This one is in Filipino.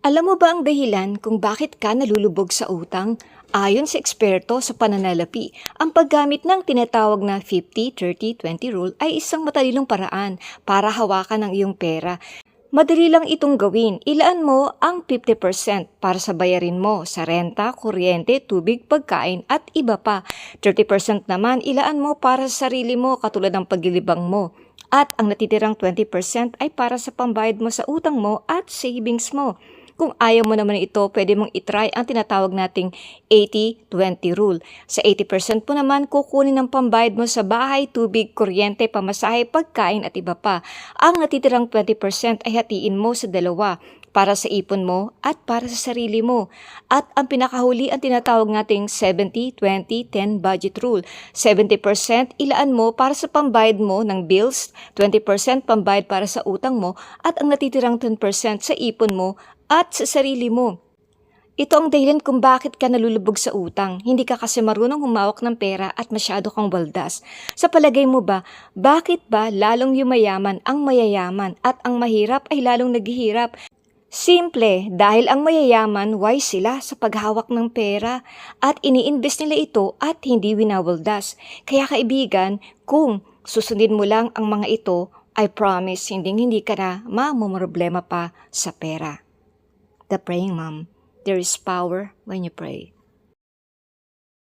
Alam mo ba ang dahilan kung bakit ka nalulubog sa utang? Ayon sa eksperto sa pananalapi, ang paggamit ng tinatawag na 50-30-20 rule ay isang matalilong paraan para hawakan ang iyong pera. Madali lang itong gawin. Ilaan mo ang 50% para sa bayarin mo sa renta, kuryente, tubig, pagkain at iba pa. 30% naman ilaan mo para sa sarili mo katulad ng paglilibang mo. At ang natitirang 20% ay para sa pambayad mo sa utang mo at savings mo. Kung ayaw mo naman ito, pwede mong itry ang tinatawag nating 80-20 rule. Sa 80% po naman, kukunin ang pambayad mo sa bahay, tubig, kuryente, pamasahe, pagkain at iba pa. Ang natitirang 20% ay hatiin mo sa dalawa para sa ipon mo at para sa sarili mo. At ang pinakahuli ang tinatawag nating 70-20-10 budget rule. 70% ilaan mo para sa pambayad mo ng bills, 20% pambayad para sa utang mo, at ang natitirang 10% sa ipon mo at sa sarili mo. Ito ang dahilan kung bakit ka nalulubog sa utang. Hindi ka kasi marunong humawak ng pera at masyado kang waldas. Sa palagay mo ba, bakit ba lalong yumayaman ang mayayaman at ang mahirap ay lalong naghihirap? Simple, dahil ang mayayaman wise sila sa paghawak ng pera at ini-invest nila ito at hindi winawaldas. Kaya kaibigan, kung susundin mo lang ang mga ito, I promise hindi hindi ka na mamumroblema pa sa pera. The Praying Mom, there is power when you pray.